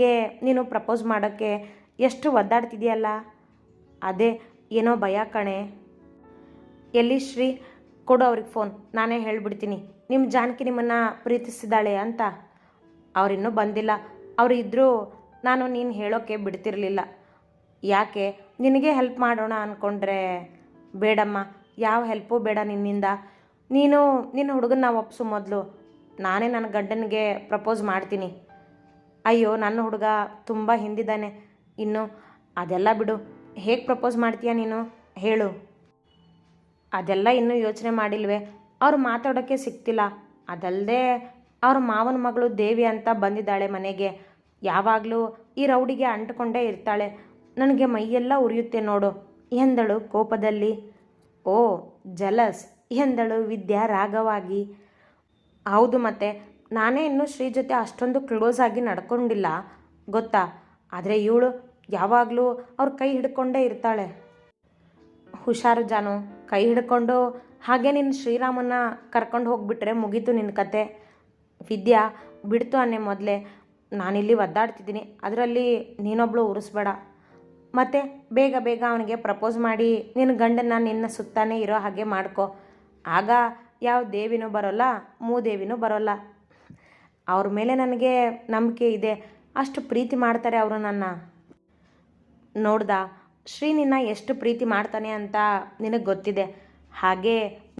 ಗೆ ನೀನು ಪ್ರಪೋಸ್ ಮಾಡೋಕ್ಕೆ ಎಷ್ಟು ಒದ್ದಾಡ್ತಿದೆಯಲ್ಲ ಅದೇ, ಏನೋ ಭಯ ಕಣೆ. ಎಲ್ಲಿ ಶ್ರೀ? ಕೊಡು ಅವ್ರಿಗೆ ಫೋನ್. ನಾನೇ ಹೇಳಿಬಿಡ್ತೀನಿ. ನಿಮ್ಮ ಜಾನಕಿ ನಿಮ್ಮನ್ನು ಪ್ರೀತಿಸಿದ್ದಾಳೆ ಅಂತ. ಅವರಿನ್ನೂ ಬಂದಿಲ್ಲ. ಅವರು ಇದ್ದರೂ ನಾನು ನೀನು ಹೇಳೋಕ್ಕೆ ಬಿಡ್ತಿರಲಿಲ್ಲ. ಯಾಕೆ? ನಿನಗೆ ಹೆಲ್ಪ್ ಮಾಡೋಣ ಅಂದ್ಕೊಂಡ್ರೆ ಬೇಡಮ್ಮ. ಯಾವ ಹೆಲ್ಪು ಬೇಡ ನಿನ್ನಿಂದ. ನೀನು ನಿನ್ನ ಹುಡುಗನ ಒಪ್ಪಿಸು ಮೊದಲು. ನಾನೇ ನನ್ನ ಗಂಡನಿಗೆ ಪ್ರಪೋಸ್ ಮಾಡ್ತೀನಿ. ಅಯ್ಯೋ, ನನ್ನ ಹುಡುಗ ತುಂಬ ಹಿಂದಿದ್ದಾನೆ. ಇನ್ನು ಅದೆಲ್ಲ ಬಿಡು. ಹೇಗೆ ಪ್ರಪೋಸ್ ಮಾಡ್ತೀಯ ನೀನು? ಹೇಳು. ಅದೆಲ್ಲ ಇನ್ನೂ ಯೋಚನೆ ಮಾಡಿಲ್ವೇ? ಅವ್ರು ಮಾತಾಡೋಕ್ಕೆ ಸಿಗ್ತಿಲ್ಲ ಅದಲ್ಲದೆ ಅವ್ರ ಮಾವನ ಮಗಳು ದೇವಿ ಅಂತ ಬಂದಿದ್ದಾಳೆ ಮನೆಗೆ. ಯಾವಾಗಲೂ ಈ ರೌಡಿಗೆ ಅಂಟ್ಕೊಂಡೇ ಇರ್ತಾಳೆ. ನನಗೆ ಮೈಯೆಲ್ಲ ಉರಿಯುತ್ತೆ ನೋಡು. ಎಂದಳು ಕೋಪದಲ್ಲಿ. Oh, jealous. ಎಂದಳು ವಿದ್ಯಾ ರಾಗವಾಗಿ ಹೌದು ಮತ್ತೆ. ನಾನೇ ಇನ್ನೂ ಶ್ರೀ ಜೊತೆ ಅಷ್ಟೊಂದು ಕ್ಲೋಸ್ ಆಗಿ ನಡ್ಕೊಂಡಿಲ್ಲ, ಗೊತ್ತಾ? ಆದರೆ ಇವಳು ಯಾವಾಗಲೂ ಅವ್ರ ಕೈ ಹಿಡ್ಕೊಂಡೇ ಇರ್ತಾಳೆ. ಹುಷಾರು ಜಾನು, ಕೈ ಹಿಡ್ಕೊಂಡು ಹಾಗೆ ನಿನ್ನ ಶ್ರೀರಾಮನ್ನ ಕರ್ಕೊಂಡು ಹೋಗಿಬಿಟ್ರೆ ಮುಗೀತು ನಿನ್ನ ಕತೆ. ವಿದ್ಯಾ, ಬಿಡ್ತು ಅನ್ನೆ ಮೊದಲೇ. ನಾನಿಲ್ಲಿ ಒದ್ದಾಡ್ತಿದ್ದೀನಿ, ಅದರಲ್ಲಿ ನೀನೊಬ್ಳು ಉರಿಸ್ಬೇಡ. ಮತ್ತು ಬೇಗ ಬೇಗ ಅವನಿಗೆ ಪ್ರಪೋಸ್ ಮಾಡಿ ನಿನ್ನ ಗಂಡನ ನಿನ್ನ ಸುತ್ತಾನೇ ಇರೋ ಹಾಗೆ ಮಾಡ್ಕೊ. ಆಗ ಯಾವ ದೇವಿನೂ ಬರೋಲ್ಲ, ಮೂದೇವಿನೂ ಬರೋಲ್ಲ. ಅವ್ರ ಮೇಲೆ ನನಗೆ ನಂಬಿಕೆ ಇದೆ. ಅಷ್ಟು ಪ್ರೀತಿ ಮಾಡ್ತಾರೆ ಅವರು ನನ್ನ. ನೋಡ್ದ, ಶ್ರೀ ನಿನ್ನ ಎಷ್ಟು ಪ್ರೀತಿ ಮಾಡ್ತಾನೆ ಅಂತ ನಿನಗೆ ಗೊತ್ತಿದೆ. ಹಾಗೆ